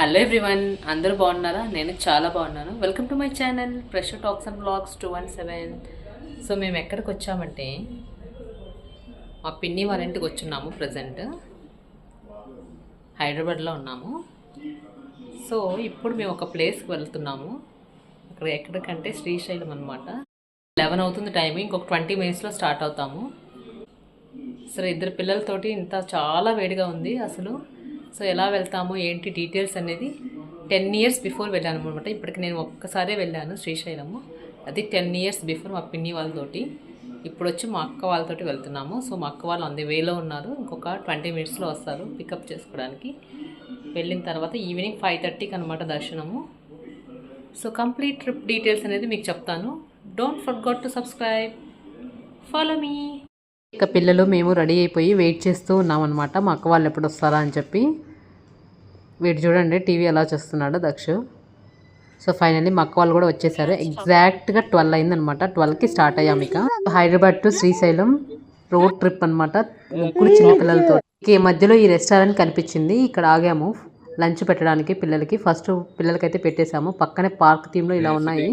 Hello everyone అందరూ బాగున్నారా? నేను చాలా బాగున్నాను. Welcome to my channel pressure talks and blogs two one seven so మేము ఎక్కడికి వచ్చామంటే మా పిన్ని వాళ్ళ ఇంటికి వచ్చున్నాము ప్రజెంట్ హైదరాబాద్లో ఉన్నాము. సో ఇప్పుడు మేము ఒక ప్లేస్కి వెళ్తున్నాము. అక్కడ ఎక్కడికంటే శ్రీశైలం అనమాట లెవెన్ అవుతుంది టైం ఇంకొక ట్వంటీ మినిట్స్లో స్టార్ట్ అవుతాము. సరే ఇద్దరు పిల్లలతోటి ఇంత చాలా వేడిగా ఉంది అసలు. సో ఎలా వెళ్తాము ఏంటి డీటెయిల్స్ అనేది టెన్ ఇయర్స్ బిఫోర్ వెళ్ళాను అనమాట ఇప్పటికి నేను ఒక్కసారే వెళ్ళాను శ్రీశైలము. అది టెన్ ఇయర్స్ బిఫోర్ మా పిన్ని వాళ్ళతోటి. ఇప్పుడు వచ్చి మా అక్క వాళ్ళతోటి వెళ్తున్నాము. సో మా అక్క వాళ్ళు అంది వేలో ఉన్నారు. ఇంకొక ట్వంటీ మినిట్స్లో వస్తారు పికప్ చేసుకోవడానికి. వెళ్ళిన తర్వాత ఈవినింగ్ ఫైవ్ థర్టీకి అనమాట దర్శనము. సో కంప్లీట్ ట్రిప్ డీటెయిల్స్ అనేది మీకు చెప్తాను. Don't forget to subscribe follow మీ ఇక పిల్లలు మేము రెడీ అయిపోయి వెయిట్ చేస్తూ ఉన్నాం అనమాట మా అక్క వాళ్ళు ఎప్పుడు వస్తారా అని చెప్పి. వీడు చూడండి టీవీ ఎలా చూస్తున్నాడు దక్షు. సో ఫైనల్లీ మా అక్క వాళ్ళు కూడా వచ్చేసారు. ఎగ్జాక్ట్గా ట్వెల్వ్ అయిందనమాట. ట్వెల్వ్కి స్టార్ట్ అయ్యాం ఇక. Hyderabad to Srisailam road trip అనమాట ముగ్గురు చిన్న పిల్లలతో. ఈ మధ్యలో ఈ రెస్టారెంట్ కనిపించింది. ఇక్కడ ఆగాము. లంచ్ పెట్టడానికి పిల్లలకి. ఫస్ట్ పిల్లలకైతే పెట్టేశాము. పక్కనే పార్క్ థీమ్లో ఇలా ఉన్నాయి.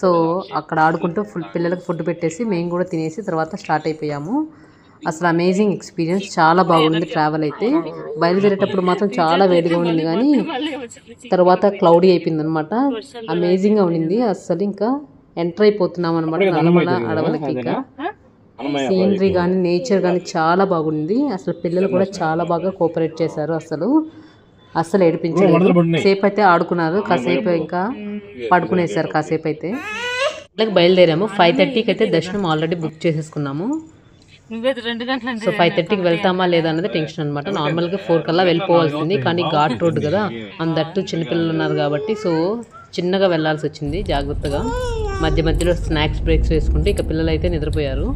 సో అక్కడ ఆడుకుంటూ ఫుడ్ పిల్లలకు ఫుడ్ పెట్టేసి మేము కూడా తినేసి తర్వాత స్టార్ట్ అయిపోయాము. అసలు అమేజింగ్ ఎక్స్పీరియన్స్ చాలా బాగుంది ట్రావెల్ అయితే. బయలుదేరేటప్పుడు మాత్రం చాలా వేడిగా ఉండింది కానీ తర్వాత క్లౌడీ అయిపోయింది అనమాట అమేజింగ్గా ఉండింది. అసలు ఇంకా ఎంటర్ అయిపోతున్నాం అనమాట నల్లమల అడవులకి ఇంకా. సీనరీ కానీ నేచర్ కానీ చాలా బాగుంది. అసలు పిల్లలు కూడా చాలా బాగా కోఆపరేట్ చేశారు అసలు. అస్సలు ఏడిపించలేదు. సేపు అయితే ఆడుకున్నారు. కాసేపు ఇంకా పడుకునేసారు కాసేపు అయితే బయలుదేరాము. ఫైవ్ థర్టీకి అయితే దర్శనం ఆల్రెడీ బుక్ చేసేసుకున్నాము. సో ఫైవ్ థర్టీకి వెళ్తామా లేదా అన్నది టెన్షన్ అనమాట నార్మల్గా ఫోర్ కల్లా వెళ్ళిపోవాల్సింది కానీ ఘాట్ రోడ్ కదా అందట్టు చిన్నపిల్లలు ఉన్నారు కాబట్టి సో చిన్నగా వెళ్ళాల్సి వచ్చింది జాగ్రత్తగా. మధ్య మధ్యలో స్నాక్స్ బ్రేక్స్ వేసుకుంటే ఇక పిల్లలు అయితే నిద్రపోయారు.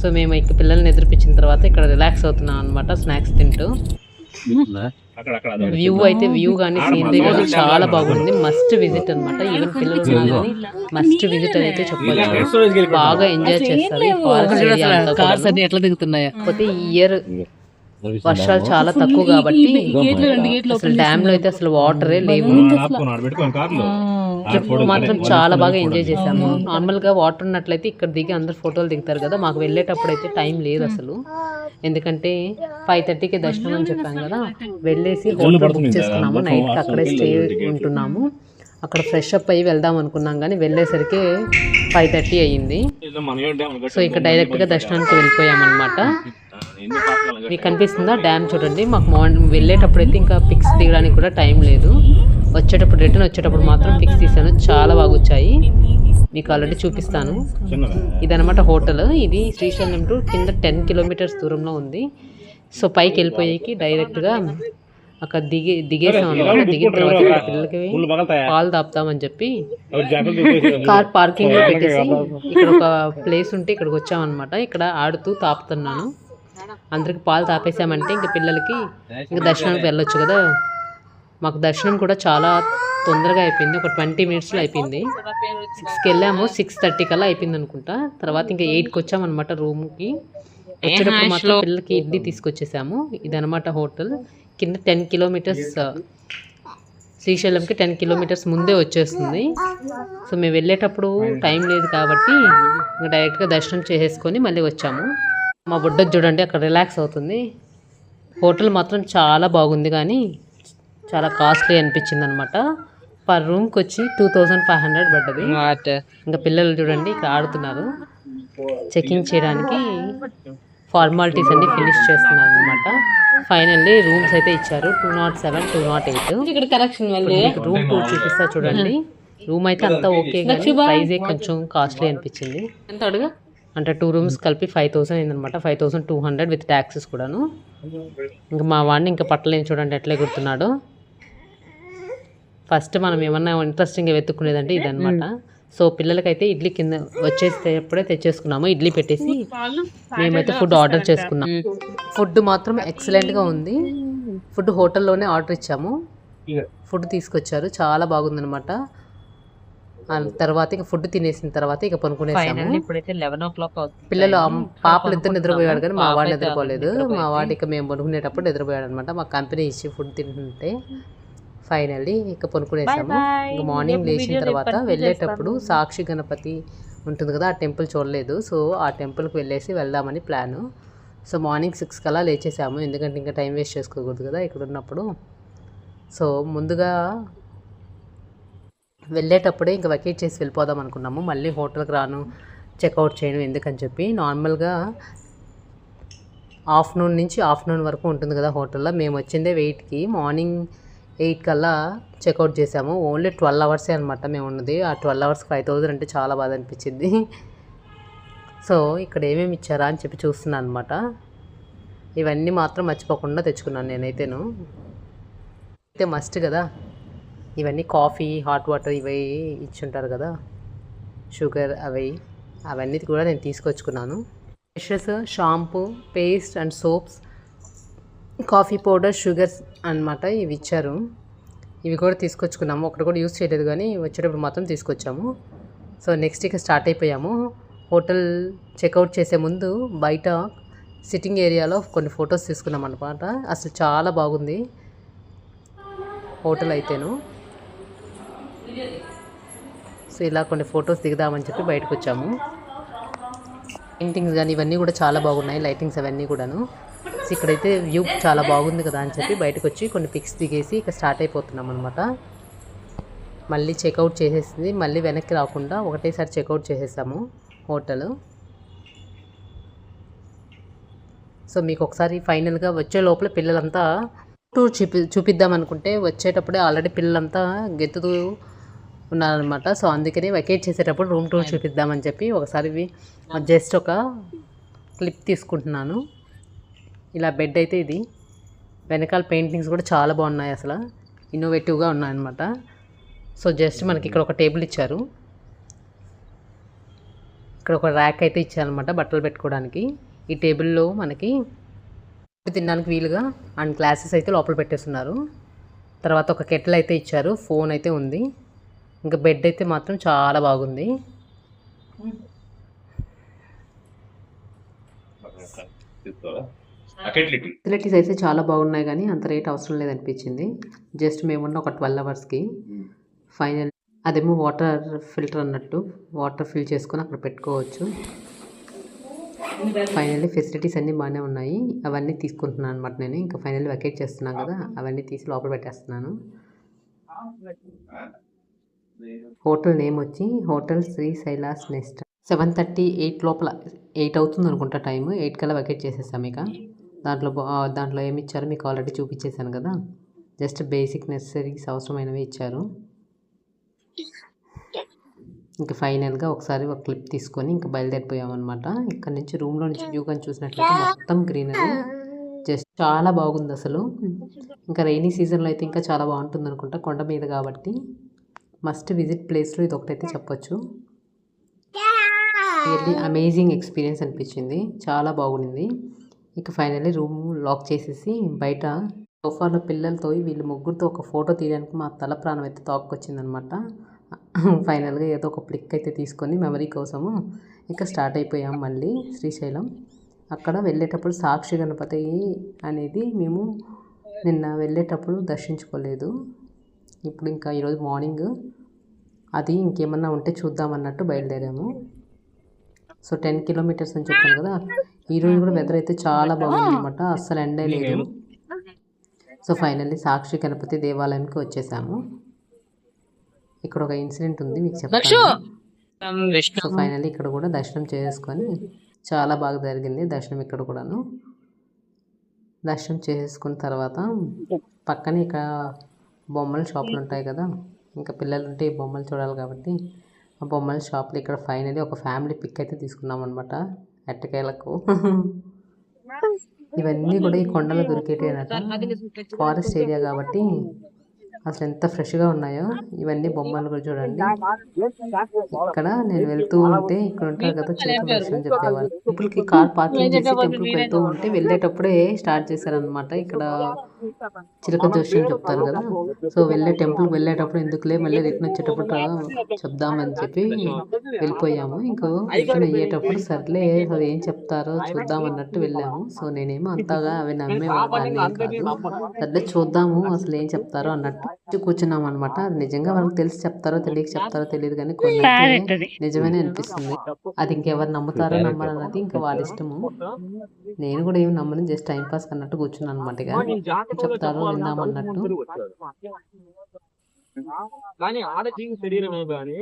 సో మేము ఇక పిల్లల్ని నిద్రపించిన తర్వాత ఇక్కడ రిలాక్స్ అవుతున్నాం అనమాట స్నాక్స్ తింటూ. వ్యూ అయితే వ్యూ కానీ సీనరీ కానీ చాలా బాగుంది. మస్ట్ విజిట్ అన్నమాట. ఈవెన్ పిల్లలు కానీ మస్ట్ విజిట్ అని అయితే చెప్పచ్చు బాగా ఎంజాయ్ చేస్తారు కార్స్. అన్ని ఎట్లా దిగుతున్నాయా. కాకపోతే ఈ ఇయర్ వర్షాలు చాలా తక్కువ కాబట్టి అసలు డ్యామ్లో అయితే అసలు వాటరే లేవు. ట్రిప్ మాత్రం చాలా బాగా ఎంజాయ్ చేసాము నార్మల్గా వాటర్ ఉన్నట్లయితే ఇక్కడ దిగి అందరు ఫోటోలు దిగుతారు కదా మాకు వెళ్ళేటప్పుడు అయితే టైం లేదు అసలు. ఎందుకంటే ఫైవ్ థర్టీకి దర్శనం అని చెప్పాం కదా వెళ్ళేసి హోటల్ బుక్ చేసుకున్నాము. నైట్ అక్కడే స్టే ఉంటున్నాము. అక్కడ ఫ్రెష్ అప్ అయ్యి వెళ్దాం అనుకున్నాం కానీ వెళ్ళేసరికి ఫైవ్ థర్టీ అయ్యింది. సో ఇక డైరెక్ట్గా దర్శనానికి వెళ్ళిపోయామన్నమాట. మీకు కనిపిస్తుందా డ్యామ్ చూడండి. మాకు మార్నింగ్ వెళ్ళేటప్పుడు అయితే ఇంకా పిక్స్ దిగడానికి కూడా టైం లేదు. వచ్చేటప్పుడు రిటర్న్ వచ్చేటప్పుడు మాత్రం పిక్స్ తీసాను. చాలా బాగా వచ్చాయి మీకు ఆల్రెడీ చూపిస్తాను. ఇదనమాట హోటల్ ఇది శ్రీశైలం టు కింద టెన్ కిలోమీటర్స్ దూరంలో ఉంది. సో పైకి వెళ్ళిపోయేకి డైరెక్ట్గా అక్కడ దిగి దిగేసాం అనమాట దిగిన తర్వాత పిల్లలకి పాలు తాపుతామని చెప్పి కార్ పార్కింగ్లో పెట్టేసి ఇక్కడ ఒక ప్లేస్ ఉంటే ఇక్కడికి వచ్చామన్నమాట. ఇక్కడ ఆడుతూ తాపుతున్నాను. అందరికి పాలు తాపేసామంటే ఇంక పిల్లలకి ఇంక దర్శనానికి వెళ్ళొచ్చు కదా. మాకు దర్శనం కూడా చాలా తొందరగా అయిపోయింది. ఒక ట్వంటీ మినిట్స్లో అయిపోయింది. సిక్స్కి వెళ్ళాము. సిక్స్ థర్టీ కల్లా అయిపోయింది అనుకుంటా. తర్వాత ఇంకా ఎయిట్కి వచ్చామన్నమాట రూమ్కి. వచ్చేటప్పుడు మాత్రం పిల్లలకి ఇడ్లీ తీసుకొచ్చేసాము. ఇదనమాట హోటల్. కింద టెన్ కిలోమీటర్స్ శ్రీశైలంకి టెన్ కిలోమీటర్స్ ముందే వచ్చేస్తుంది. సో మేము వెళ్ళేటప్పుడు టైం లేదు కాబట్టి ఇంకా డైరెక్ట్గా దర్శనం చేసేసుకొని మళ్ళీ వచ్చాము. మా బుడ్డ చూడండి అక్కడ రిలాక్స్ అవుతుంది. హోటల్ మాత్రం చాలా బాగుంది కానీ చాలా కాస్ట్లీ అనిపించింది అనమాట పర్ రూమ్కి వచ్చి టూ థౌజండ్ ఫైవ్ హండ్రెడ్ పడ్డది. ఇంకా పిల్లలు చూడండి ఇక్కడ ఆడుతున్నారు. చెకింగ్ చేయడానికి ఫార్మాలిటీస్ అన్ని ఫినిష్ చేస్తున్నారు అనమాట ఫైనల్లీ రూమ్స్ అయితే ఇచ్చారు. Two nought seven two nought eight ఇక్కడ కరెక్షన్ రూమ్ టూర్ చూపిస్తా చూడండి. రూమ్ అయితే అంతా ఓకే ప్రైజే కొంచెం కాస్ట్లీ అనిపించింది. ఎంత అడుగు? అంటే టూ రూమ్స్ కలిపి ఫైవ్ థౌసండ్ అయిందనమాట. Five thousand two hundred with taxes కూడాను. ఇంకా మా వాడిని ఇంకా పట్టలేని చూడండి ఎట్లా ఎగురుతున్నాడు ఫస్ట్ మనం ఏమన్నా ఇంట్రెస్టింగ్గా వెతుక్కునేదంటే ఇదనమాట. సో పిల్లలకైతే ఇడ్లీ కింద వచ్చేసేటప్పుడే తెచ్చేసుకున్నాము. ఇడ్లీ పెట్టేసి మేమైతే ఫుడ్ ఆర్డర్ చేసుకున్నాం. ఫుడ్ మాత్రం ఎక్సలెంట్గా ఉంది. ఫుడ్ హోటల్లోనే ఆర్డర్ ఇచ్చాము. ఫుడ్ తీసుకొచ్చారు. చాలా బాగుందనమాట. తర్వాత ఇక ఫుడ్ తినేసిన తర్వాత ఇక పనుకునేసాము. ఇప్పుడైతే లెవెన్ ఓ క్లాక్ అవుతుంది. పిల్లలు పాపలు ఇద్దరు నిద్రపోయాడు కానీ మా వాడు నిద్రపోలేదు. మా వాడు ఇక మేము పడుకునేటప్పుడు నిద్రపోయాడు అనమాట మా కంపెనీ ఇచ్చి ఫుడ్ తింటుంటే ఫైనల్లీ ఇక పనుకునేసాము. ఇంకా మార్నింగ్ లేచిన తర్వాత వెళ్ళేటప్పుడు. సాక్షి గణపతి ఉంటుంది కదా ఆ టెంపుల్ చూడలేదు. సో ఆ టెంపుల్కి వెళ్ళేసి వెళ్దామని ప్లాను. సో మార్నింగ్ సిక్స్ కల్లా లేచేసాము. ఎందుకంటే ఇంకా టైం వేస్ట్ చేసుకోకూడదు కదా ఇక్కడ ఉన్నప్పుడు సో ముందుగా వెళ్ళేటప్పుడే ఇంకా వెకేట్ చేసి వెళ్ళిపోదాం అనుకున్నాము. మళ్ళీ హోటల్కి రాను చెక్అవుట్ చేయను ఎందుకని చెప్పి నార్మల్గా ఆఫ్టర్నూన్ నుంచి ఆఫ్టర్నూన్ వరకు ఉంటుంది కదా హోటల్లో. మేము వచ్చిందే వెయిట్కి మార్నింగ్ ఎయిట్ కల్లా చెక్అవుట్ చేసాము. ఓన్లీ ట్వెల్వ్ అవర్సే అనమాట మేము ఉన్నది. ఆ ట్వెల్వ్ అవర్స్ ఫైవ్ థౌజండ్ అంటే చాలా బాధ అనిపించింది. సో ఇక్కడ ఏమేమి ఇచ్చారా అని చెప్పి చూస్తున్నాను అనమాట ఇవన్నీ మాత్రం మర్చిపోకుండా తెచ్చుకున్నాను నేనైతేను. అయితే మస్ట్ కదా. ఇవన్నీ కాఫీ హాట్ వాటర్ ఇవి ఇచ్చుంటారు కదా. షుగర్ అవి అవన్నీ కూడా నేను తీసుకొచ్చుకున్నాను. Brushes shampoo paste and soaps coffee powder sugars అన్నమాట ఇవి ఇచ్చారు. ఇవి కూడా తీసుకొచ్చుకున్నాము. ఒకటి కూడా యూస్ చేయలేదు కానీ వచ్చేటప్పుడు మాత్రం తీసుకొచ్చాము. సో నెక్స్ట్ ఇక స్టార్ట్ అయిపోయాము. హోటల్ చెక్అవుట్ చేసే ముందు బయట సిట్టింగ్ ఏరియాలో కొన్ని ఫొటోస్ తీసుకున్నాం అనమాట అసలు చాలా బాగుంది. హోటల్ అయితేను. సో ఇలా కొన్ని ఫొటోస్ దిగుదామని చెప్పి బయటకు వచ్చాము. పెయింటింగ్స్ కానీ ఇవన్నీ కూడా చాలా బాగున్నాయి లైటింగ్స్ అవన్నీ కూడాను. సో ఇక్కడైతే వ్యూ చాలా బాగుంది కదా అని చెప్పి బయటకు వచ్చి కొన్ని పిక్స్ దిగేసి ఇక స్టార్ట్ అయిపోతున్నాం అనమాట మళ్ళీ చెక్అవుట్ చేసేసింది. మళ్ళీ వెనక్కి రాకుండా ఒకటేసారి చెక్అవుట్ చేసేసాము హోటల్. సో మీకు ఒకసారి ఫైనల్గా వచ్చే లోపల పిల్లలంతా టూర్ చూపి చూపిద్దాం అనుకుంటే వచ్చేటప్పుడే ఆల్రెడీ పిల్లలంతా గెత్తుతూ ఉన్నారనమాట సో అందుకని వెకేట్ చేసేటప్పుడు రూమ్ టూర్ చూపిద్దామని చెప్పి ఒకసారి జస్ట్ ఒక క్లిప్ తీసుకుంటున్నాను. ఇలా బెడ్ అయితే ఇది. వెనకాల పెయింటింగ్స్ కూడా చాలా బాగున్నాయి అసలు. ఇన్నోవేటివ్గా ఉన్నాయన్నమాట. సో జస్ట్ మనకి ఇక్కడ ఒక టేబుల్ ఇచ్చారు. ఇక్కడ ఒక ర్యాక్ అయితే ఇచ్చారనమాట బట్టలు పెట్టుకోవడానికి. ఈ టేబుల్లో మనకి తినడానికి వీలుగా అండ్ గ్లాసెస్ అయితే లోపల పెట్టేస్తున్నారు. తర్వాత ఒక కెటిల్ అయితే ఇచ్చారు. ఫోన్ అయితే ఉంది. ఇంకా బెడ్ అయితే మాత్రం చాలా బాగుంది. ఫెసిలిటీస్ అయితే చాలా బాగున్నాయి కానీ అంత రేట్ అవసరం లేదనిపించింది జస్ట్ మేమున్న ఒక ట్వెల్వ్ అవర్స్కి ఫైనల్ అదేమో వాటర్ ఫిల్టర్ అన్నట్టు వాటర్ ఫిల్ చేసుకొని అక్కడ పెట్టుకోవచ్చు. ఫైనల్లీ ఫెసిలిటీస్ అన్నీ బాగానే ఉన్నాయి. అవన్నీ తీసుకుంటున్నాను అనమాట నేను. ఇంకా ఫైనల్లీ వెకేట్ చేస్తున్నాను కదా అవన్నీ తీసి లోపల పెట్టేస్తున్నాను. హోటల్ నేమ్ వచ్చి hotel Sri Sailas nest. Seven thirty eight లోపల ఎయిట్ అవుతుంది అనుకుంటా టైం ఎయిట్ కల్లా వెకేట్ చేసేస్తాం ఇక. దాంట్లో బా- దాంట్లో ఏమి ఇచ్చారో మీకు ఆల్రెడీ చూపించేశాను కదా. జస్ట్ బేసిక్ నెసరీస్ అవసరమైనవి ఇచ్చారు. ఇంకా ఫైనల్గా ఒకసారి ఒక క్లిప్ తీసుకొని ఇంకా బయలుదేరిపోయామన్నమాట. ఇక్కడ నుంచి రూమ్లో నుంచి వ్యూ కానీ చూసినట్లయితే మొత్తం గ్రీనరీ. జస్ట్ చాలా బాగుంది అసలు. ఇంకా రైనీ సీజన్లో అయితే ఇంకా చాలా బాగుంటుంది అనుకుంటా. కొండ మీద కాబట్టి. మస్ట్ విజిట్ ప్లేస్లో ఇది ఒకటైతే చెప్పొచ్చు. రియల్లీ అమేజింగ్ ఎక్స్పీరియన్స్ అనిపించింది. చాలా బాగుంది ఇక ఫైనల్లీ రూమ్ లాక్ చేసేసి బయట సోఫాలో పిల్లలతో వీళ్ళు ముగ్గురితో ఒక ఫోటో తీయడానికి మా తల ప్రాణం అయితే తాక్కొచ్చిందనమాట ఫైనల్గా ఏదో ఒక ప్లిక్ అయితే తీసుకొని మెమరీ కోసము ఇంకా స్టార్ట్ అయిపోయాం మళ్ళీ శ్రీశైలం. అక్కడ వెళ్ళేటప్పుడు సాక్షి గణపతి అనేది మేము నిన్న వెళ్ళేటప్పుడు దర్శించుకోలేదు. ఇప్పుడు ఇంకా ఈరోజు మార్నింగ్. అది ఇంకేమన్నా ఉంటే చూద్దాం అన్నట్టు బయలుదేరాము. సో టెన్ కిలోమీటర్స్ అని చెప్పాను కదా ఈరోజు కూడా వెదర్ అయితే చాలా బాగుంది అనమాట అస్సలు ఎండే లేదు సో ఫైనల్లీ సాక్షి గణపతి దేవాలయంకి వచ్చేసాము. ఇక్కడ ఒక ఇన్సిడెంట్ ఉంది మీకు చెప్తాను. విష్ణు. సో ఫైనల్లీ ఇక్కడ కూడా దర్శనం చేసుకొని చాలా బాగా జరిగింది దర్శనం ఇక్కడ కూడాను. దర్శనం చేసుకున్న తర్వాత పక్కనే ఇక్కడ బొమ్మల షాపులు ఉంటాయి కదా. ఇంకా పిల్లలు ఉంటే ఈ బొమ్మలు చూడాలి కాబట్టి ఆ బొమ్మల షాప్లో ఇక్కడ ఫైనల్లీ ఒక ఫ్యామిలీ పిక్ అయితే తీసుకున్నాం అనమాట ఎట్టకేలకు ఇవన్నీ కూడా ఈ కొండలో దొరికేటేనట ఫారెస్ట్ ఏరియా కాబట్టి అసలు ఎంత ఫ్రెష్గా ఉన్నాయో ఇవన్నీ బొమ్మలు కూడా చూడండి. ఇక్కడ నేను వెళ్తూ ఉంటే ఇక్కడ ఉంటారు కదా చిలక దర్శనం చెప్పేవాళ్ళు టెంపుల్కి కార్ పార్కింగ్ చేసి టెంపుల్కి వెళ్తూ ఉంటే వెళ్ళేటప్పుడే స్టార్ట్ చేశారనమాట ఇక్కడ చిలక దర్శనం చెప్తారు కదా. సో వెళ్ళే టెంపుల్కి వెళ్ళేటప్పుడు ఎందుకులే మళ్ళీ రిటర్న్ వచ్చేటప్పుడు చెప్దామని చెప్పి వెళ్ళిపోయాము. ఇంకా రిటర్న్ అయ్యేటప్పుడు సర్లే అది ఏం చెప్తారో చూద్దాం అన్నట్టు వెళ్ళాము. సో నేనేమో అంతగా అవి నమ్మే వాళ్ళని కాదు. సర్లే చూద్దాము అసలు ఏం చెప్తారో అన్నట్టు వచ్చి కూర్చున్నాం అనమాట అది నిజంగా వాళ్ళకి తెలిసి చెప్తారో తెలియక చెప్తారో తెలియదు కానీ కొన్ని నిజమేనే అనిపిస్తుంది. అది ఇంకెవరు నమ్ముతారో నమ్మరు అన్నది ఇంకా వాళ్ళ ఇష్టము. నేను కూడా ఏమి నమ్మను జస్ట్ టైం పాస్ అన్నట్టు కూర్చున్నాను అనమాట ఇక. చెప్తారో విందామన్నట్టు కానీ ఆడ జీవి శరీరమే కానీ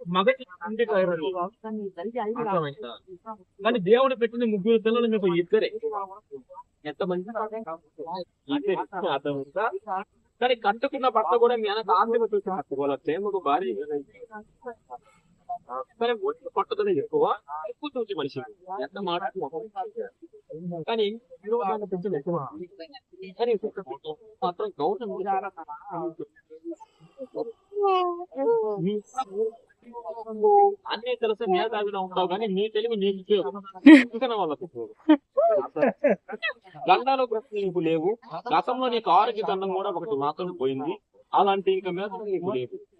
మగటి? కానీ దేవుడు పెట్టిన ముగ్గురు పిల్లలు మీకు ఇద్దరే. ఎంత మంది ఇద్దరే. అర్థమైందా? కానీ కట్టుకున్న భర్త కూడా మీ వెనక ఆంధ్ర చూసి కట్టుకోవాలి ప్రేమకు భార్య కానీ ఒంటి పట్టుదల ఎక్కువ ఎక్కువ చూసి మనిషి. ఎంత మాట కానీ ఎక్కువ. మాత్రం గౌరవం. అన్నీ తెలిసి మేధావిలో ఉంటావు కానీ నీ తెలివి నీకు ఇంకా వాళ్ళకు గండాలో ప్రశ్న నీకు లేవు గతంలో నీకు ఆరోగ్య దండం కూడా ఒకటి మాత్రం పోయింది. అలాంటి ఇంకా మీద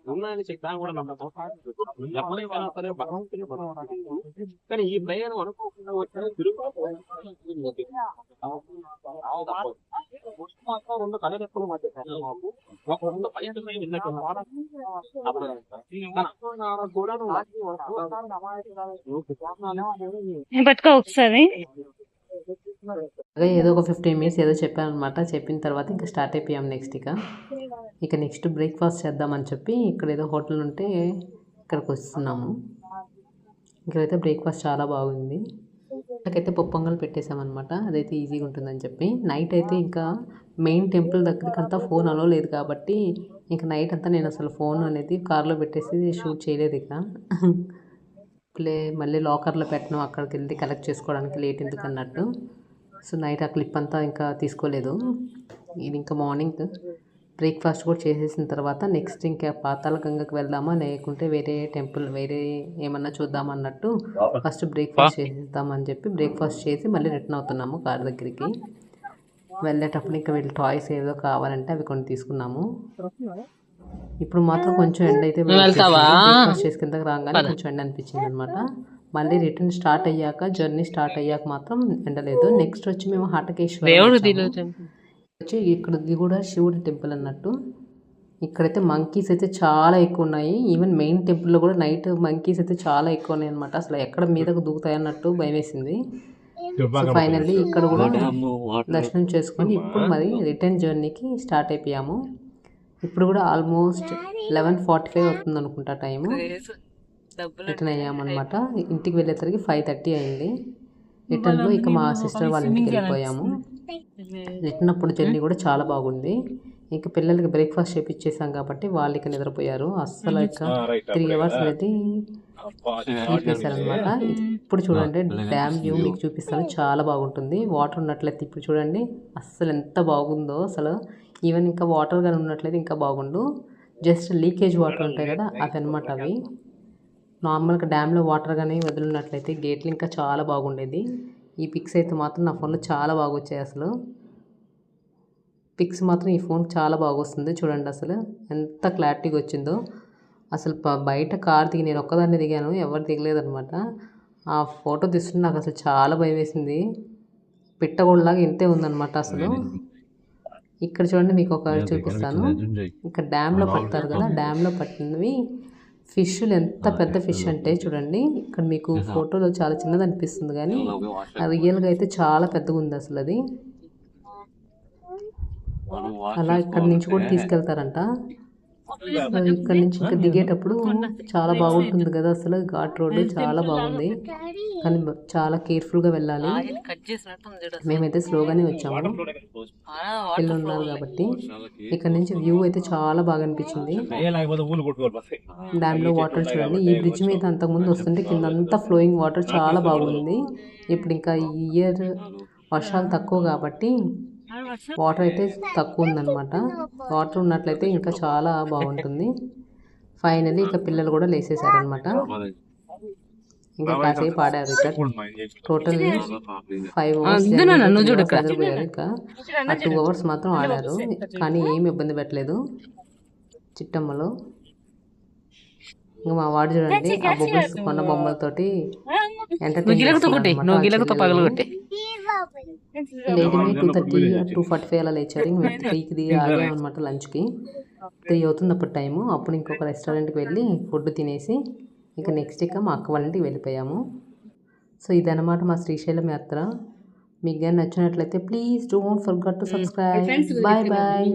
ఉన్నాయని చెప్పినా కూడా నమ్మకం ఎవరికైనా సరే భగవంతుని భగవంతుడు. కానీ ఈ ప్రయాణం అనుకోకుండా వచ్చిన తిరుగు రెండు కళరెక్కల మధ్య మాకు. ఒక రెండు కూడా ఒకసారి అలాగే ఏదో ఒక ఫిఫ్టీన్ మినిట్స్ ఏదో చెప్పానమాట చెప్పిన తర్వాత ఇంకా స్టార్ట్ అయిపోయాం నెక్స్ట్ ఇక. ఇక నెక్స్ట్ బ్రేక్ఫాస్ట్ చేద్దామని చెప్పి ఇక్కడ ఏదో హోటల్ ఉంటే ఇక్కడికి వస్తున్నాము. ఇక్కడైతే బ్రేక్ఫాస్ట్ చాలా బాగుంది. నాకైతే పొప్పొంగలు పెట్టేశామన్నమాట అదైతే ఈజీగా ఉంటుందని చెప్పి. నైట్ అయితే ఇంకా మెయిన్ టెంపుల్ దగ్గరికి అంతా ఫోన్ అలో లేదు కాబట్టి ఇంకా నైట్ అంతా నేను అసలు ఫోన్ అనేది కార్లో పెట్టేసి షూట్ చేయలేదు ఇక. ప్లే మళ్ళీ లాకర్లో పెట్టను అక్కడికి వెళ్ళి కలెక్ట్ చేసుకోవడానికి లేట్ ఎందుకు అన్నట్టు సో నైట్ ఆ క్లిప్ అంతా ఇంకా తీసుకోలేదు. ఇది ఇంకా మార్నింగ్. బ్రేక్ఫాస్ట్ కూడా చేసేసిన తర్వాత నెక్స్ట్ ఇంకా పాతాల గంగకి వెళ్దామా లేకుంటే వేరే టెంపుల్ వేరే ఏమన్నా చూద్దాం అన్నట్టు ఫస్ట్ బ్రేక్ఫాస్ట్ చేసేద్దామని చెప్పి బ్రేక్ఫాస్ట్ చేసి మళ్ళీ రిటర్న్ అవుతున్నాము కార్ దగ్గరికి. వెళ్ళేటప్పుడు ఇంకా వీళ్ళు టాయ్స్ ఏదో కావాలంటే అవి కొన్ని తీసుకున్నాము. ఇప్పుడు మాత్రం కొంచెం ఎండ అయితే వెళ్తావా? చేసి కిందకి రాగానే కొంచెం ఎండ అనిపించింది అనమాట మళ్ళీ రిటర్న్ స్టార్ట్ అయ్యాక జర్నీ స్టార్ట్ అయ్యాక మాత్రం ఎండలేదు నెక్స్ట్ వచ్చి మేము హటకేశ్వరం వచ్చి ఇక్కడ ఇది కూడా శివుడి టెంపుల్ అన్నట్టు. ఇక్కడైతే మంకీస్ అయితే చాలా ఎక్కువ ఉన్నాయి. ఈవెన్ మెయిన్ టెంపుల్లో కూడా నైట్ మంకీస్ అయితే చాలా ఎక్కువ ఉన్నాయి అనమాట అసలు ఎక్కడ మీదకు దూకుతాయి అన్నట్టు భయం వేసింది సో ఫైనల్లీ ఇక్కడ కూడా దర్శనం చేసుకొని ఇప్పుడు మరి రిటర్న్ జర్నీకి స్టార్ట్ అయిపోయాము. ఇప్పుడు కూడా ఆల్మోస్ట్ లెవెన్ ఫార్టీ ఫైవ్ అవుతుంది అనుకుంటా టైము. రిటర్న్ అయ్యామన్నమాట. ఇంటికి వెళ్ళేసరికి ఫైవ్ థర్టీ అయింది. రిటర్న్లో ఇక మా సిస్టర్ వాళ్ళ ఇంటికి వెళ్ళిపోయాము. రిటర్న్ అప్పుడు జర్నీ కూడా చాలా బాగుంది. ఇంకా పిల్లలకి బ్రేక్ఫాస్ట్ చేపించేసాం కాబట్టి వాళ్ళు ఇక నిద్రపోయారు. అస్సలు ఇక త్రీ అవర్స్ అనేది వేశారనమాట ఇప్పుడు చూడండి డ్యామ్ వ్యూ మీకు చూపిస్తాను. చాలా బాగుంటుంది. వాటర్ ఉన్నట్లయితే ఇప్పుడు చూడండి అస్సలు ఎంత బాగుందో అసలు. ఈవెన్ ఇంకా వాటర్ కానీ ఉన్నట్లయితే ఇంకా బాగుండు. జస్ట్ లీకేజ్ వాటర్ ఉంటాయి కదా అవి. అనమాట అవి నార్మల్గా డ్యామ్లో వాటర్ కానీ వదిలినట్లయితే గేట్లు ఇంకా చాలా బాగుండేది. ఈ పిక్స్ అయితే మాత్రం నా ఫోన్లో చాలా బాగా వచ్చాయి అసలు. పిక్స్ మాత్రం ఈ ఫోన్ చాలా బాగా వస్తుంది చూడండి అసలు. ఎంత క్లారిటీగా వచ్చిందో. అసలు బయట కార్ దిగి నేను ఒక్కదాన్ని దిగాను ఎవరు దిగలేదనమాట ఆ ఫోటో తీస్తుంటే నాకు అసలు చాలా భయం వేసింది. పిట్టగోళ్ళలాగా ఇంతే ఉందన్నమాట అసలు. ఇక్కడ చూడండి మీకు ఒక చూపిస్తాను. ఇక్కడ డ్యామ్లో పడతారు కదా డ్యామ్లో పట్టినవి. ఫిష్లు ఎంత పెద్ద ఫిష్ అంటే చూడండి ఇక్కడ మీకు ఫోటోలో చాలా చిన్నది అనిపిస్తుంది కానీ రియల్గా అయితే చాలా పెద్దగా ఉంది అసలు అది. అలా ఇక్కడ నుంచి కూడా తీసుకెళ్తారంట. ఇక్కడ నుంచి ఇంకా దిగేటప్పుడు చాలా బాగుంటుంది కదా. అసలు ఘాట్ రోడ్ చాలా బాగుంది. కానీ చాలా కేర్ఫుల్గా వెళ్ళాలి. చేసినట్టు ఉంది చూడు మేమైతే స్లోగానే వచ్చాము. ఉన్నారు కాబట్టి ఇక్కడ నుంచి వ్యూ అయితే చాలా బాగా అనిపించింది. లేకపోతే ఊళ్ళు కొట్టుకోవాలి డ్యామ్లో వాటర్ చూడండి. ఈ బ్రిడ్జ్ మీద అంతకుముందు వస్తుంటే కింద అంతా ఫ్లోయింగ్ వాటర్ చాలా బాగుంది. ఇప్పుడు ఇంకా ఈ ఇయర్ వర్షాలు తక్కువ కాబట్టి వాటర్ అయితే తక్కువ ఉందన్నమాట వాటర్ ఉన్నట్లయితే ఇంకా చాలా బాగుంటుంది. ఫైనల్లీ ఇంకా పిల్లలు కూడా లేసేసారనమాట ఇంకా కాసేపు ఆడారు ఇక్కడ టోటల్ ఫైవ్ అవర్స్ ఇంకా ఆ టూ అవర్స్ మాత్రం ఆడారు. కానీ ఏమి ఇబ్బంది పెట్టలేదు. చిట్టమ్మలో. ఇంకా మా వాడు చూడండి ఆ బొమ్మలు కొన్న బొమ్మలతోటి గిలకతో గిలకతో ఎంటర్టైన్ పగలగొట్టి. Late two thirty two forty five అలా లేచారు. ఇంక త్రీకి దిగి ఆగామన్నమాట లంచ్కి. త్రీ అవుతుంది అప్పుడు టైము. అప్పుడు ఇంకొక రెస్టారెంట్కి వెళ్ళి ఫుడ్ తినేసి ఇంకా నెక్స్ట్ ఇక మా అక్క వాళ్ళ ఇంటికి వెళ్ళిపోయాము. సో ఇదన్నమాట మా శ్రీశైలం యాత్ర. మీకు కానీ నచ్చినట్లయితే please don't forget to subscribe. Bye bye